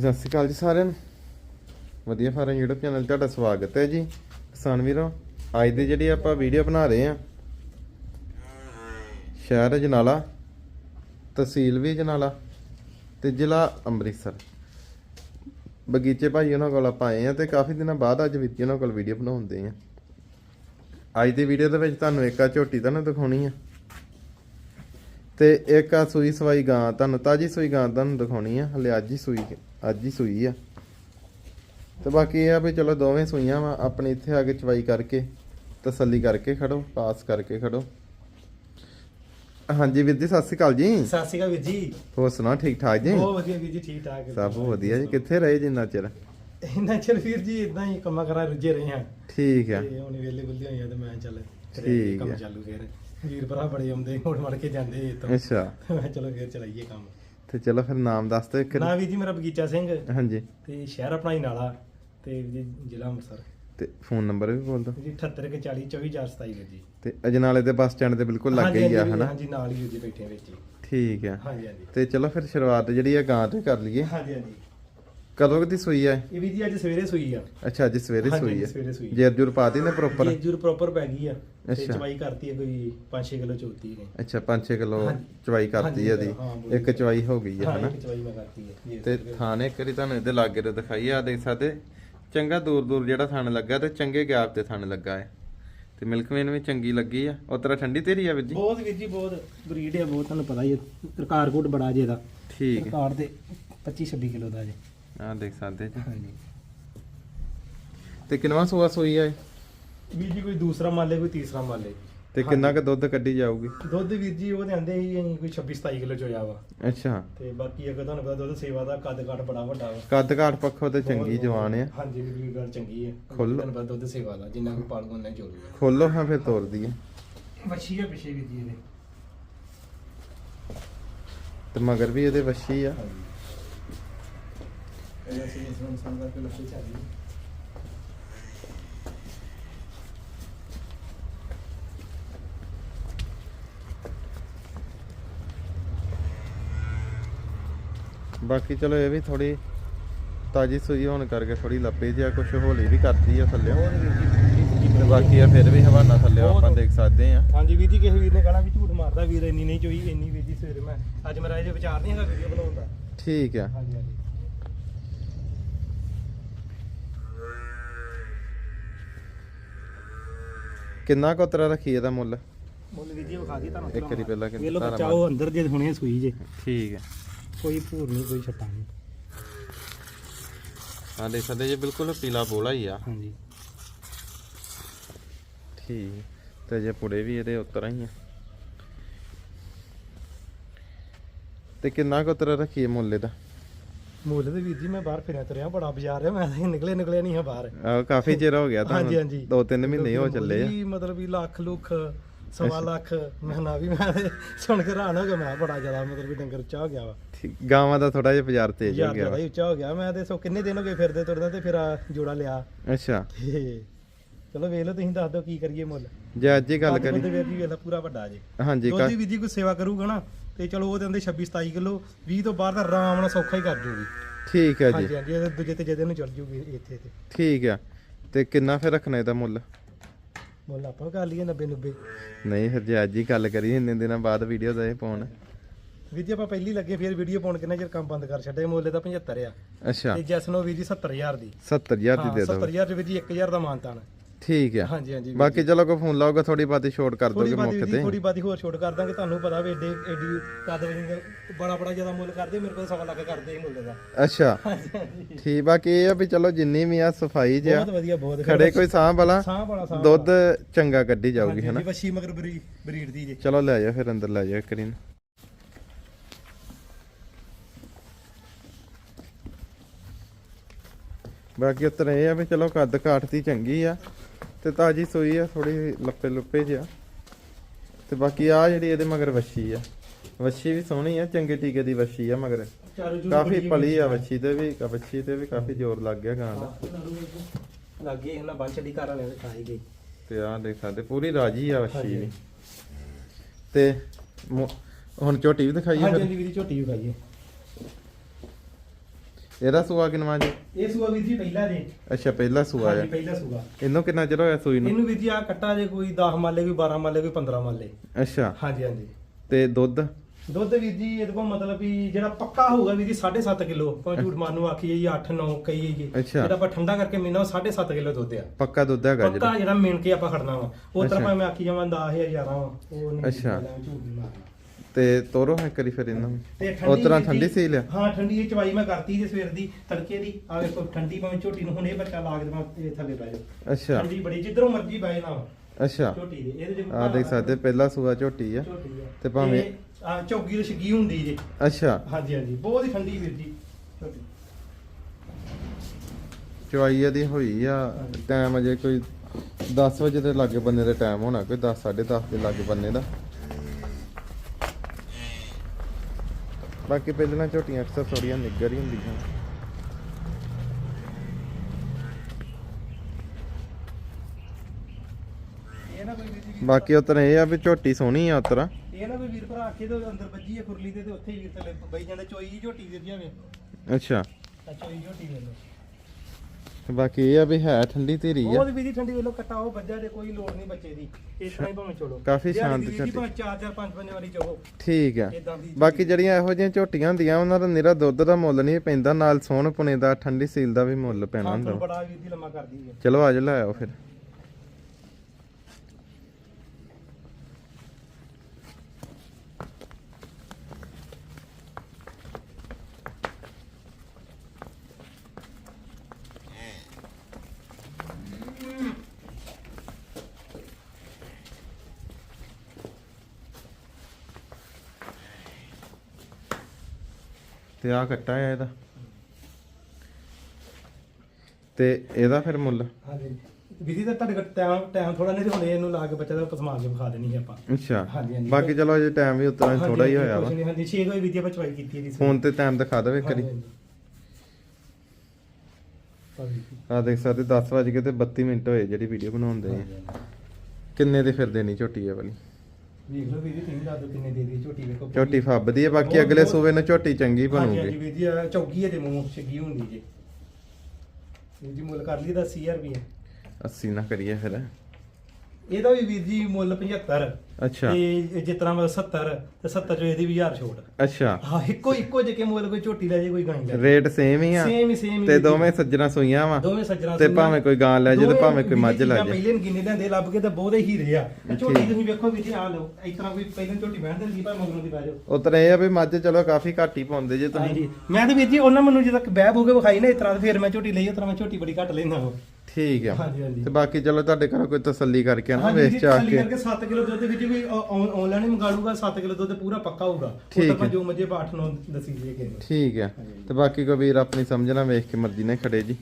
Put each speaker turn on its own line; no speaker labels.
ਸਤਿ ਸ਼੍ਰੀ ਅਕਾਲ ਜੀ ਸਾਰਿਆਂ ਨੂੰ। ਵਧੀਆ ਫਾਰਮ YouTube ਚੈਨਲ 'ਤੇ ਤੁਹਾਡਾ ਸਵਾਗਤ ਹੈ ਜੀ। ਕਿਸਾਨ ਵੀਰੋ, ਅੱਜ ਦੀ ਜਿਹੜੀ ਆਪਾਂ ਵੀਡੀਓ ਬਣਾ ਰਹੇ ਆ ਸ਼ਹਿਰ ਜਨਾਲਾ ਤਹਿਸੀਲ ਵੀ ਜਨਾਲਾ ਤੇ ਜ਼ਿਲ੍ਹਾ ਅੰਮ੍ਰਿਤਸਰ। ਬਗੀਚੇ ਭਾਈ ਉਹਨਾਂ ਕੋਲ ਆਪਾਂ ਆਏ ਆ ਤੇ ਕਾਫੀ ਦਿਨਾਂ ਬਾਅਦ ਅੱਜ ਵਿੱਚ ਉਹਨਾਂ ਕੋਲ ਵੀਡੀਓ ਬਣਾਉਂਦੇ ਆ ਅੱਜ ਦੀ ਵੀਡੀਓ ਦੇ ਵਿੱਚ ਤੁਹਾਨੂੰ ਇੱਕ ਆ ਝੋਟੀ ਤੁਹਾਨੂੰ ਦਿਖਾਉਣੀ ਆ। ਤੇ ਇੱਕ ਆ ਸੂਈ ਸਵਾਈ ਗਾਂ ਤੁਹਾਨੂੰ, ਤਾਜੀ ਸੂਈ ਗਾਂ ਤੁਹਾਨੂੰ ਦਿਖਾਉਣੀ ਆ ਹਲੇ ਅੱਜ ਹੀ ਸੂਈ। ਅੱਜ ਹੀ ਸੂਈ ਆ। ਤੇ ਬਾਕੀ ਇਹ ਆ ਵੀ ਚਲੋ ਦੋਵੇਂ ਸੂਈਆਂ ਵਾ ਆਪਣੇ ਇੱਥੇ ਆ ਕੇ ਚਵਾਈ ਕਰਕੇ ਤਸੱਲੀ ਕਰਕੇ ਖੜੋ ਪਾਸ ਕਰਕੇ ਖੜੋ। ਹਾਂਜੀ ਵੀਰ ਜੀ ਸਤਿ ਸ਼੍ਰੀ ਅਕਾਲ ਜੀ।
ਸਤਿ ਸ਼੍ਰੀ ਅਕਾਲ ਵੀਰ ਜੀ।
ਹੋਰ ਸੁਣਾ ਠੀਕ ਠਾਕ ਜੀ?
ਬਹੁਤ ਵਧੀਆ ਵੀਰ ਜੀ ਠੀਕ ਠਾਕ
ਸਭ ਵਧੀਆ। ਜੀ ਕਿੱਥੇ ਰਹੇ ਜਿੰਨਾ ਚਿਰ?
ਇੰਨਾ ਚਿਰ ਵੀਰ ਜੀ ਇਦਾਂ ਹੀ ਕੰਮਾਂ ਕਰਾਂ ਰੁੱਝੇ ਰਹੇ ਹਾਂ।
ਠੀਕ ਆ।
ਤੇ ਹੁਣ ਵੇਲੇ ਬੁੱਲੇ ਹੋਈਆਂ ਤੇ ਮੈਂ ਚੱਲ
ਠੀਕ
ਕੰਮ। ਚਾਲੂ ਫੇਰ। ਵੀਰ ਭਰਾ ਬੜੇ ਆਉਂਦੇ ਮੋੜ ਮੜ ਕੇ ਜਾਂਦੇ ਇੱਥੋਂ।
ਅੱਛਾ।
ਮੈਂ ਚਲੋ ਫੇਰ ਚਲਾਈਏ ਕੰਮ।
ਤੇ ਚਲੋ ਫਿਰ ਨਾਮ ਦੱਸ ਦਿਓ ਇੱਕ
ਨਾ ਵੀਰ ਜੀ ਮੇਰਾ ਬਗੀਚਾ ਸਿੰਘ।
ਹਾਂਜੀ।
ਤੇ ਸ਼ਹਿਰ ਆਪਣਾ ਹੀ ਨਾਲਾ ਤੇ ਜੀ ਜ਼ਿਲ੍ਹਾ ਅੰਮ੍ਰਿਤਸਰ।
ਤੇ ਫੋਨ ਨੰਬਰ ਵੀ ਬੋਲ ਦਿਓ।
ਜੀ 78 ਕੇ 40 24 427 ਵੀਰ ਜੀ।
ਤੇ ਅਜਨਾਲੇ ਦੇ ਬੱਸ ਸਟੈਂਡ ਦੇ ਬਿਲਕੁਲ ਲੱਗੇ ਹੀ ਆ ਹਨਾ?
ਹਾਂਜੀ ਨਾਲ ਹੀ ਵੀਰ ਜੀ ਬੈਠੇ ਵਿੱਚ।
ਠੀਕ ਆ।
ਹਾਂਜੀ ਹਾਂਜੀ।
ਤੇ ਚਲੋ ਫਿਰ ਸ਼ੁਰੂਆਤ ਜਿਹੜੀ ਆ ਗਾਂ ਤੋਂ ਕਰ ਲਈਏ।
ਹਾਂਜੀ ਹਾਂਜੀ।
ਕਦੋਂ ਦੀ ਸੂਈ ਆ? ਇਹ?
ਵੀਰ ਜੀ ਅੱਜ ਸਵੇਰੇ ਸੂਈ ਆ।
ਅੱਛਾ ਅੱਜ ਸਵੇਰੇ
ਹਾਂਜੀ,
ਸੂਈ ਆ।
ਸਵੇਰੇ ਸੂਈ।
ਜੇਰ ਜੁਰ ਪਾਤੀ ਨੇ ਪ੍ਰੋਪਰ
ਜੇ ਜੂਰ ਪ੍ਰੋਪਰ ਪੈ ਗਈ ਆ। ਤੇ
ਅੱਛਾ।
ਚਵਾਈ ਕਰਤੀ ਹੈ ਕੋਈ 5-6 ਕਿਲੋ ਚੋਤੀ ਨੇ।
ਅੱਛਾ 5-6 ਕਿਲੋ
ਹਾਂਜੀ।
ਚਵਾਈ ਕਰਤੀ
ਹਾਂਜੀ,
ਆ ਦੀ
ਹਾਂ, ਬੋਲੀ
ਇੱਕ ਚਵਾਈ ਹੋ ਗਈ ਆ
ਹਾਂ
ਹਨਾ?
ਇੱਕ ਚਵਾਈ ਮੈਂ ਕਰਤੀ ਹੈ
ਤੇ ਥਾਣੇ ਇੱਕ ਵਾਰੀ ਤੁਹਾਨੂੰ ਇਹਦੇ ਲਾਗੇ ਤੇ ਦਿਖਾਈ ਆ ਦੇਖ ਸਕਦੇ? ਚੰਗਾ ਦੂਰ ਦੂਰ ਜਿਹੜਾ ਥਣ ਲੱਗਾ ਤੇ ਚੰਗੇ ਗੈਪ ਤੇ ਥਣ ਲੱਗਾ ਹੈ। ਤੇ ਮਿਲਕਵੇਨ ਵੀ ਚੰਗੀ ਲੱਗੀ ਆ। ਉਹ ਤਰ੍ਹਾਂ ਠੰਡੀ ਤੇਰੀ ਆ ਵੀਰ ਜੀ?
ਬਹੁਤ ਵੀਰ ਜੀ ਬਹੁਤ ਬਰੀਡ ਹੈ ਬਹੁਤ ਤੁਹਾਨੂੰ ਪਤਾ ਹੀ ਹੈ ਰਿਕਾਰਡ ਕੋਡ ਬੜਾ ਜੇ ਦਾ।
ਠੀਕ ਹੈ।
ਰਿਕਾਰਡ ਤੇ 25-26 ਕਿਲੋ ਦਾ ਜੇ।
ਆ ਦੇਖ ਸਕਦੇ ਜੀ।
ਹਾਂਜੀ।
ਤੇ ਕਿੰਨਵਾ ਸੂਆ ਸੂਈ ਆ ਇਹ?
ਵੀਰ ਜੀ ਕੋਈ ਦੂਸਰਾ ਮਾਲੇ ਕੋਈ ਤੀਸਰਾ ਮਾਲੇ?
ਤੇ ਕਿੰਨਾ ਕੁ ਦੁੱਧ ਕੱਢੀ ਜਾਊਗੀ?
ਦੁੱਧ ਵੀਰ ਜੀ ਉਹ ਤੇ ਆਂਦੇ ਸੀ ਅਸੀਂ ਕੋਈ 26-27 ਕਿਲੋ ਚੋਇਆ ਵਾ।
ਅੱਛਾ।
ਤੇ ਬਾਕੀ ਅਗਰ ਤੁਹਾਨੂੰ ਪਤਾ ਦੁੱਧ ਸੇਵਾ ਦਾ ਕੱਦ ਕਾਠ ਬੜਾ ਵੱਡਾ ਵਾ।
ਕੱਦ ਘਾਟ ਪੱਖੋਂ ਤੇ ਚੰਗੀ ਜਵਾਨ ਆ।
ਹਾਂਜੀ ਵੀ ਗੱਲ ਚੰਗੀ ਹੈ
ਖੁੱਲ੍ਹ।
ਤੁਹਾਨੂੰ ਪਤਾ ਦੁੱਧ ਸੇਵਾ ਦਾ ਜਿੰਨਾ ਕੋਈ ਪਾਲੂ ਉਹਨਾਂ ਚੋਲੂਗਾ
ਖੋਲੋ ਹਾਂ ਫਿਰ ਤੋਰਦੀ ਆ।
ਵੱਛੀ ਹੈ ਪਿੱਛੇ ਵੀਰ ਜੀ ਇਹਦੇ।
ਤੇ ਮਗਰ ਵੀ ਇਹਦੇ ਵੱਛੀ ਆ।
ਹਾਂਜੀ।
ਬਾਕੀ ਚਲੋ ਇਹ ਵੀ ਥੋੜੀ ਤਾਜੀ ਸੂਈ ਹੋਣ ਕਰਕੇ ਥੋੜੀ ਲੱਪੇ ਜਿਹਾ ਕੁਝ ਹੌਲੀ ਵੀ ਕਰਦੀ ਆ ਥੱਲੇ ਤੇ ਬਾਕੀ ਆ ਫਿਰ ਵੀ ਹਵਾਨਾ ਥੱਲੇ ਆਪਾਂ ਦੇਖ ਸਕਦੇ ਆ।
ਹਾਂਜੀ ਵੀਰ ਜੀ ਕਿਸੇ ਵੀਰ ਨੇ ਕਹਣਾ ਵੀ ਝੂਠ ਮਾਰਦਾ ਵੀਰ ਇੰਨੀ ਨਹੀਂ ਚੋਈ ਇੰਨੀ ਵੀਰ ਜੀ ਸਵੇਰੇ ਮੈਂ ਅੱਜ ਮੇਰਾ ਇਹ ਵਿਚਾਰ ਨਹੀਂ ਹੈਗਾ ਵੀਡੀਓ ਬਣਾਉਣ ਦਾ।
ਠੀਕ ਆ।
ਹਾਂਜੀ
ਕਿੰਨਾ ਕੁ ਉਤਰਾ ਰੱਖੀ ਇਹਦਾ ਮੁੱਲ?
ਮੁੱਲ ਵੀਰ ਜੀ ਵਿਖਾ ਦੀ ਤੁਹਾਨੂੰ
ਇੱਕ ਵਾਰੀ ਪਹਿਲਾਂ ਕਿੰਨਾ
ਵੇਖ ਲਓ
ਧਾਰਾ
ਬੱਚਾ
ਮਾਰ-
ਉਹ ਅੰਦਰ ਜੇ ਹੁਣੇ ਸੂਈ ਜੇ।
ਠੀਕ ਹੈ।
ਕੋਈ ਭੂਰ ਨਹੀਂ ਕੋਈ ਛੱਟਾ ਨਹੀਂ।
ਹਾਂ ਦੇਖ ਸਕਦੇ ਜੀ ਬਿਲਕੁਲ ਪੀਲਾ ਬੋਲਾ ਹੀ ਆ।
ਹਾਂਜੀ।
ਠੀਕ ਤੇ ਜੇ ਪੁੜੇ ਵੀ ਇਹਦੇ ਉਤਰਾ ਹੀ ਆ। ਤੇ ਕਿੰਨਾ ਕੁ ਉਤਰਾ ਰੱਖੀਏ ਮੁੱਲ ਇਹਦਾ?
ਮੁੱਲ ਤੇ ਵੀਰ ਜੀ ਮੈਂ ਬਾਹਰ ਫਿਰਿਆ ਤੁਰਿਆ ਬੜਾ ਬਾਜ਼ਾਰ ਹੈ ਮੈਂ ਤਾਂ ਨਿਕਲੇ ਨਿਕਲਿਆ ਨਹੀਂ ਹਾਂ ਬਾਹਰ।
ਆਹ ਕਾਫੀ ਚਿਰ ਹੋ ਗਿਆ
ਹਾਂਜੀ
ਤੁਹਾਨੂੰ।
ਹਾਂਜੀ
ਦੋ ਤਿੰਨ ਮਹੀਨੇ ਹੋ ਚੱਲੇ ਆ।
ਵੀ ਮਤਲਬ ਵੀ ਲੱਖ ਲੁੱਖ ਸਵਾ ਲੱਖ ਮੈਂ ਨਾ ਵੀ ਮੈਂ ਤੇ ਸੁਣ ਕੇ ਹੈਰਾਨ ਹੋ ਗਿਆ ਮੈਂ ਬੜਾ ਜ਼ਿਆਦਾ ਮਤਲਬ ਵੀ ਡੰਗਰ ਉੱਚਾ ਹੋ ਗਿਆ ਵਾ।
ਠੀਕ, ਗਾਵਾਂ ਦਾ ਥੋੜਾ ਜਿਹਾ ਬਾਜ਼ਾਰ ਤੇਜ਼ ਹੋ
ਯਾਰ
ਗਿਆ
ਜ਼ਿਆਦਾ। ਹੀ ਉੱਚਾ ਹੋ ਗਿਆ ਮੈਂ ਤੇ ਸੋ ਕਿੰਨੇ ਦਿਨ ਹੋ ਗਏ ਫਿਰਦੇ ਤੁਰਦੇ ਤੇ ਫਿਰ ਆ ਜੋੜਾ ਲਿਆ।
ਅੱਛਾ।
ਤੇ ਚਲੋ ਵੇਖ ਲਓ ਤੁਸੀਂ ਦੱਸ ਦਿਓ ਕੀ ਕਰੀਏ ਮੁੱਲ।
ਜੇ ਅੱਜ ਹੀ ਗੱਲ ਕਰੀ
ਵੀਰ ਜੀ ਵੇਖ ਲਾ ਪੂਰਾ ਵੱਡਾ ਜੇ।
ਹਾਂਜੀ ਕਾ-
ਦੀ ਵੀਰ ਜੀ ਕੋਈ ਸੇਵਾ ਕਰੂਗਾ ਨਾ ਤੇ ਚਲੋ ਉਹਦੇ ਅੰਦਰ 26 27 ਕਿਲੋ 20 ਤੋਂ ਬਾਹਰ ਦਾ ਆਰਾਮ ਨਾਲ ਸੌਖਾ ਹੀ ਕਰ ਜੂਗੀ।
ਠੀਕ ਹੈ ਜੀ।
ਹਾਂਜੀ ਹਾਂਜੀ ਇਹਦੇ ਦੂਜੇ ਤੇ ਜਿਹਦੇ ਨੂੰ ਚੜ ਜੂਗੀ ਇੱਥੇ ਤੇ।
ਠੀਕ ਆ ਤੇ ਕਿੰਨਾ ਫਿਰ ਰੱਖਣਾ ਇਹਦਾ ਮੁੱਲ?
ਮੁੱਲ ਆਪਾਂ ਕਰ ਲਈਏ 90 90
ਨਹੀਂ ਫਿਰ ਜੇ ਅੱਜ ਹੀ ਗੱਲ ਕਰੀ ਇੰਨੇ ਦਿਨਾਂ ਬਾਅਦ ਵੀਡੀਓ ਦਾ ਇਹ ਪਾਉਣ।
ਵੀਰ ਜੀ ਆਪਾਂ ਪਹਿਲੀ ਲੱਗੇ ਫਿਰ ਵੀਡੀਓ ਪਾਉਣ ਕਿੰਨਾ ਚਿਰ ਕੰਮ ਬੰਦ ਕਰ ਛੱਡੇ? ਮੁੱਲ ਤਾਂ 75 ਆ।
ਅੱਛਾ।
ਤੇ ਜੈਸਨੋ ਵੀਰ ਜੀ 70000 ਦੀ।
70000 ਦੀ
ਹਾਂ
ਦੇ ਦੋ
70000 ਦੇ ਵਿੱਚ 1000 ਦਾ ਮਾਨਤਾਨ
ਠੀਕ ਆ।
ਹਾਂਜੀ ਹਾਂਜੀ
ਬਾਕੀ ਚਲੋ ਕੋਈ ਫੋਨ ਲਾਓਗੇ ਥੋੜੀ ਬਾਤੀ ਛੋਟ ਕਰ ਦੋਗੇ ਮੌਕੇ
ਜੀ
ਤੇ।
ਥੋੜੀ ਬਾਤੀ ਹੋਰ ਛੋਟ ਕਰ ਦਾਂਗੇ ਤੁਹਾਨੂੰ ਪਤਾ ਵੀ ਏਡੇ ਏਡੀ ਕਦ ਵੀ ਬੜਾ ਬੜਾ ਜ਼ਿਆਦਾ ਮੁੱਲ ਕਰਦੇ ਮੇਰੇ ਕੋਲ ਸਵਾ ਲੱਖ ਕਰਦੇ ਹੀ ਮੁੱਲ ਦਾ।
ਅੱਛਾ। ਠੀਕ ਬਾਕੀ ਇਹ ਆ ਵੀ ਚਲੋ ਜਿੰਨੀ ਵੀ ਆ ਸਫ਼ਾਈ ਜਿਆ
ਬਹੁਤ ਵਧੀਆ ਬਹੁਤ
ਖੜੇ ਕੋਈ ਸਾਹ ਵਾਲਾ
ਸਾਹ ਬੜਾ ਸਾਹ
ਦੁੱਧ ਚੰਗਾ ਕੱਢੀ ਜਾਊਗੀ ਹਨਾ?
ਵੱਛੀ ਮਗਰ ਬਰੀ ਬਰੀਡ ਦੀ ਜੇ।
ਚਲੋ ਲੈ ਜਾਓ ਫਿਰ ਅੰਦਰ ਲੈ ਜਾਓ ਇੱਕ ਰੀਨ ਬਾਕੀ ਉਤਰ ਇਹ ਆ ਵੀ ਚਲੋ ਕੱਦ ਕਾਠ ਦੀ ਚੰਗੀ ਆ। ਤੇ ਤਾਜੀ ਸੋਈ ਆ ਥੋੜੀ ਲੱਪੇ ਲੁੱਪੇ ਜਿਹਾ ਤੇ ਬਾਕੀ ਆ ਜਿਹੜੀ ਇਹਦੇ ਮਗਰ ਵੱਛੀ ਆ। ਵੱਛੀ ਵੀ ਸੋਹਣੀ ਆ ਚੰਗੇ ਟੀਕੇ ਦੀ ਵੱਛੀ ਆ ਮਗਰ। ਕਾਫੀ ਪਲੀ ਆ ਵੱਛੀ ਤੇ ਵੀ ਵੱਛੀ ਤੇ ਵੀ ਕਾਫੀ ਜ਼ੋਰ ਲੱਗ ਗਿਆ ਗਾਂ ਦਾ।
ਲੱਗੇ ਇਹਨਾਂ ਬੰਨ ਛੱਡੀ ਘਰ ਵਾਲਿਆਂ ਦੇ ਖਾਈ ਗਈ।
ਤੇ ਆਹ ਦੇਖ ਸਕਦੇ ਪੂਰੀ ਰਾਜੀ ਆ ਵੱਛੀ ਵੀ। ਤੇ ਹੁਣ ਝੋਟੀ ਵੀ ਦਿਖਾਈਏ ਫਿਰ।
ਹਾਂਜੀ ਵੀਰੀ ਝੋਟੀ ਵੀ ਖਾਈਏ
ਇਹਦਾ ਸੂਆ ਕਿੰਨਾ ਜੀ?
ਇਹ ਸੂਆ ਵੀਰ ਜੀ ਪਹਿਲਾ ਜੇ।
ਅੱਛਾ ਪਹਿਲਾ ਸੂਆ
ਹਾਂਜੀ
ਆ।
ਪਹਿਲਾ ਸੂਆ।
ਇਹਨੂੰ ਕਿੰਨਾ ਚਿਰ ਹੋਇਆ ਸੂਈ ਨੂੰ?
ਇਹਨੂੰ ਵੀਰ ਜੀ ਆ ਕੱਟਾ ਜੇ ਕੋਈ 10 ਮਾਲੇ ਕੋਈ 12 ਮਾਲੇ ਕੋਈ 15 ਮਾਲੇ।
ਅੱਛਾ।
ਹਾਂਜੀ ਹਾਂਜੀ।
ਤੇ ਦੁੱਧ?
ਦੁੱਧ ਵੀਰ ਜੀ ਇਹਦੇ ਕੋਲ ਮਤਲਬ ਵੀ ਜਿਹੜਾ ਪੱਕਾ ਹੋਊਗਾ ਵੀਰ ਜੀ 7.5 ਕਿਲੋ। ਭਾਵੇਂ ਝੂਠ ਮਾਰ ਨੂੰ ਆਖੀਏ ਜੀ 8 9 ਕਹੀਏ ਜੀ
ਅੱਛਾ।
ਜਿਹੜਾ ਆਪਾਂ ਠੰਡਾ ਕਰਕੇ ਮੀਨਾ ਉਹ 7.5 ਕਿਲੋ ਦੁੱਧ ਆ।
ਪੱਕਾ ਦੁੱਧ ਹੈਗਾ
ਪੱਕਾ
ਜਿਹੜਾ।
ਜਿਹੜਾ ਮਿਣ ਕੇ ਆਪਾਂ ਖੜਨਾ ਵਾ। ਉਹ। ਤਰ੍ਹਾਂ ਭਾਵੇਂ ਮੈਂ ਆਖੀ ਜਾਵਾਂ 10000 11 ਵਾ ਉਹ ਨਹੀਂ
ਅੱਛਾ।
ਝੂਠ ਨਹੀਂ ਮਾਰਨਾ।
ਤੇ ਤੋਰੋ ਹੈ ਕਰੀ ਫਿਰ ਇਹਨਾਂ ਨੂੰ। ਉਹ ਤਰ੍ਹਾਂ ਠੰਡੀ
ਜੀ-
ਸੀ ਲਿਆ।
ਹਾਂ ਠੰਡੀ ਇਹ ਚਵਾਈ ਮੈਂ ਕਰਤੀ ਜੇ ਸਵੇਰ ਦੀ ਤੜਕੇ ਦੀ। ਆ ਵੇਖੋ ਠੰਡੀ ਭਾਵੇਂ ਝੋਟੀ ਨੂੰ ਹੁਣ ਇਹ ਬੱਚਾ ਲਾ ਕੇ ਤੇ ਥੱਲੇ ਬਹਿ ਜਾ
ਅੱਛਾ।
ਠੰਡੀ ਬੜੀ ਜਿੱਧਰੋਂ ਮਰਜ਼ੀ ਬਹਿ ਵਾ।
ਅੱਛਾ।
ਝੋਟੀ ਦੇ ਇਹਦੇ ਚ
ਆ ਦੇਖ ਸਕਦੇ ਪਹਿਲਾ ਸੂਆ ਝੋਟੀ ਆ। ਤੇ ਭਾਵੇਂ-
ਆ ਚੌਗੀ ਤੇ ਛਗੀ ਹੁੰਦੀ ਜੇ।
ਅੱਛਾ।
ਹਾਂਜੀ ਹਾਂਜੀ ਬਹੁਤ ਹੀ ਠੰਡੀ ਵੀਰ ਜੀ ਝੋਟੀ।
ਚਵਾਈ ਇਹਦੀ ਹੋਈ ਆ ਟਾਈਮ ਅਜੇ ਕੋਈ 10 ਵਜੇ ਦੇ ਲਾਗੇ ਬੰਨੇ ਦਾ ਟਾਈਮ ਹੋਣਾ ਕੋਈ 10 10:30 ਦੇ ਲਾਗੇ ਬੰਨੇ ਦਾ। ਬਾਕੀ ਪਹਿਲਾਂ ਝੋਟੀਆਂ ਅਕਸਰ ਥੋੜੀਆਂ ਨਿੱਗਰ ਹੀ ਹੁੰਦੀਆਂ। ਬਾਕੀ ਉਤਰ ਇਹ ਆ ਵੀ ਝੋਟੀ ਸੋਹਣੀ ਆ ਉਤਰ।
ਇਹ ਨਾ ਕੋਈ ਵੀਰ ਭਰਾ ਆਖੇ ਤੇ ਅੰਦਰ ਵੱਜੀ ਹੈ ਖੁਰਲੀ ਤੇ ਤੇ ਉੱਥੇ ਹੀ ਵੀਰ ਥੱਲੇ ਬਈ ਜਾਂਦਾ ਚੋਈ ਜੀ ਝੋਟੀ ਦੇ ਜਾਵੇ
ਅੱਛਾ।
ਆ ਚੋਈ ਝੋਟੀ ਲੋ
ਤੇ ਬਾਕੀ ਇਹ ਆ ਵੀ ਹੈ ਠੰਡੀ ਧੀਰੀ ਆ।
ਉਹ ਵੀ ਠੰਡੀ ਵੇਲੋ ਕੱਟਾ ਉਹ ਵੱਜਾ ਦੇ ਕੋਈ ਲੋੜ ਨਹੀਂ ਬੱਚੇ ਦੀ। ਇਸ ਤਰ੍ਹਾਂ ਹੀ ਭਾਵੇਂ ਚੋਲੋ।
ਕਾਫੀ ਸ਼ਾਂਤ ਝੋਟੀ।
ਭਾਵੇਂ ਚਾਰ ਚਾਰ ਪੰਜ ਪੰਜ ਵਾਰੀ ਚੋਹੋ
ਠੀਕ ਆ। ਬਾਕੀ ਜਿਹੜੀਆਂ ਇਹੋ ਜਿਹੀਆਂ ਝੋਟੀਆਂ ਹੁੰਦੀਆਂ ਉਹਨਾਂ ਦਾ ਨਿਰਾ ਦੁੱਧ ਦਾ ਮੁੱਲ ਨਹੀਂ ਪੈਂਦਾ ਨਾਲ ਸੋਹਣ ਪੁਣੇ ਦਾ ਠੰਡੀ ਸੀਲ ਦਾ ਵੀ ਮੁੱਲ ਪੈਣਾ ਹੁੰਦਾ। ਵਾ।
ਬੜਾ ਦੀ ਲੰਮਾ ਕਰਦੀ ਹੈ।
ਚਲੋ ਆਜੋ ਲੈ ਆਓ ਫਿਰ। ਤੇ ਆ ਕੱਟਾ ਆ ਇਹਦਾ। ਤੇ ਇਹਦਾ ਫਿਰ ਮੁੱਲ?
ਹਾਂਜੀ। ਵੀਰ ਤਾਂ ਤੁਹਾਡੇ ਕੋਲ ਟਾਈਮ ਟਾਈਮ ਥੋੜਾ ਨਹੀਂ ਤੇ ਹੁਣ ਇਹਨੂੰ ਲਾ ਕੇ ਬੱਚਾ ਦਾ ਪਸਮਾ ਕੇ ਵਿਖਾ ਦੇਣੀ ਹੈ ਆਪਾਂ।
ਅੱਛਾ।
ਹਾਂਜੀ, ਹਾਂਜੀ।
ਬਾਕੀ ਚਲੋ ਅਜੇ ਟਾਈਮ ਵੀ ਉਤਰਾ
ਹਾਂਜੀ,
ਥੋੜਾ ਹੀ
ਹਾਂਜੀ,
ਹੋਇਆ ਵਾ।
ਨਹੀਂ, ਹਾਂਜੀ 6 ਵਜੇ ਵੀਡੀਓ ਪਚਵਾਈ ਕੀਤੀ ਇਹਦੀ
ਫੋਨ ਤੇ ਟਾਈਮ ਦਿਖਾ ਦੇਵੇ ਕਰੀ
ਹਾਂਜੀ, ਹਾਂਜੀ।
ਆ ਦੇਖ ਸਕਦੇ 10 ਵਜ ਕੇ ਤੇ 32 ਮਿੰਟ ਹੋਏ ਜਿਹੜੀ ਵੀਡੀਓ ਬਣਾਉਂਦੇ ਆ। ਕਿੰਨੇ ਦੇ ਫਿਰ ਦੇਣੀ ਝੋਟੀ ਇਹ ਵਾਲੀ?
ਵੇਖ ਲਓ ਵੀਰ ਜੀ ਤੁਸੀਂ ਦੱਸ ਦਿਓ ਕਿੰਨੇ ਦੇ ਦੀ ਝੋਟੀ ਵੇਖੋ
ਝੋਟੀ ਫੱਬਦੀ ਹੈ ਬਾਕੀ ਅਗਲੇ ਸੂਬੇ ਨੂੰ ਝੋਟੀ ਚੰਗੀ
ਹਾਂਜੀ ਹਾਂਜੀ
ਬਣੂਗੀ
ਵੀਰ ਜੀ ਆਹ ਚੌਗੀ ਹੈ ਦੇ ਮੂੰਹ ਛਗੀ ਹੁੰਦੀ ਜੇ। ਵੀਰ ਜੀ ਮੁੱਲ ਕਰ ਲਈ ਦਾ 80000 ਰੁਪਏ
80 ਨਾ ਕਰੀਏ ਫਿਰ।
ਇਹਦਾ ਵੀ ਵੀਰ ਜੀ ਮੁੱਲ 75
ਅੱਛਾ।
ਤੇ ਜਿਸ ਤਰ੍ਹਾਂ 70 ਤੇ 70 ਚੋਂ ਇਹਦੀ ਵੀ 1000 ਛੋਟ।
ਅੱਛਾ।
ਹਾਂ ਇੱਕੋ ਇੱਕੋ ਜੇ ਕੇ ਮੁੱਲ ਕੋਈ ਝੋਟੀ ਲੈ ਜੇ ਕੋਈ ਗਾਂ ਲੈ
ਰੇਟ ਸੇਮ ਹੀ ਆ।
ਸੇਮ ਹੀ ਸੇਮ ਹੀ
ਤੇ। ਦੋਵੇਂ ਸੱਜਣਾ ਸੂਈਆਂ ਵਾ।
ਦੋਵੇਂ ਸੱਜਣਾ
ਤੇ ਭਾਵੇਂ ਕੋਈ ਗਾਂ ਲੈ ਜੇ ਤੇ ਭਾਵੇਂ ਕੋਈ ਮੱਝ ਲੈ ਜੇ।
ਪਹਿਲੇ ਗਿੰਨੇ ਲੈਂਦੇ ਲੱਭ ਕੇ ਤੇ ਬਹੁਤੇ ਹੀਰੇ ਆ। ਝੋਟੀ ਤੁਸੀਂ ਵੇਖੋ ਵੀ ਜੀ ਆ ਲਓ ਇਸ ਤਰ੍ਹਾਂ ਕੋਈ ਪਹਿਲਾਂ ਝੋਟੀ ਬਹਿਣ ਦਿੰਦੀ ਭਾਵੇਂ ਮਗਰੋਂ ਦੀ ਬਹਿ ਜਾਓ।
ਉਤਰ ਇਹ ਆ ਵੀ ਮੱਝ ਚਲੋ ਕਾਫੀ ਘੱਟ ਹੀ ਪਾਉਂਦੇ ਜੇ ਤੁਸੀਂ।
ਮੈਂ ਤੇ ਵੀਰ ਜੀ ਉਹਨਾਂ ਮੈਨੂੰ ਜਦੋਂ ਬਹਿ ਬੂ ਕੇ ਵਿਖਾਈ ਨਾ ਇਸ ਤਰ੍ਹਾਂ ਫਿਰ ਮੈਂ ਝੋਟੀ ਲਈ ਇਸ ਤਰ੍ਹਾਂ ਮੈਂ ਝੋਟੀ ਬੜੀ ਘੱਟ ਲੈਂਦਾ ਹਾਂ
ਠੀਕ ਆ।
ਹਾਂਜੀ ਹਾਂਜੀ।
ਤੇ ਬਾਕੀ ਚਲੋ ਤੁਹਾਡੇ ਘਰੋਂ ਕੋਈ ਤਸੱਲੀ ਕਰਕੇ ਨਾ
ਹਾਂਜੀ
ਵੇਚ
ਜੀ,
ਚਾ
ਖਾਲੀ
ਕੇ।
ਕਰਕੇ 7 ਕਿਲੋ ਦੁੱਧ ਵਿੱਚ ਵੀ ਆਨਲਾਈਨ ਹੀ ਮੰਗਾ ਲੂਗਾ 7 ਕਿਲੋ ਦੁੱਧ ਪੂਰਾ ਪੱਕਾ ਹੋਊਗਾ। ਉਹ
ਠੀਕ
ਤਾਂ ਆਪਾਂ। ਜੋ ਮਰਜ਼ੀ 8 9 ਦਸੀ ਜੇ
ਠੀਕ ਆ। ਤੇ ਬਾਕੀ ਕੋਈ ਵੀਰ ਆਪਣੀ ਸਮਝ ਨਾਲ ਵੇਖ ਕੇ ਮਰਜ਼ੀ ਨਾਲ ਖੜੇ ਜੀ।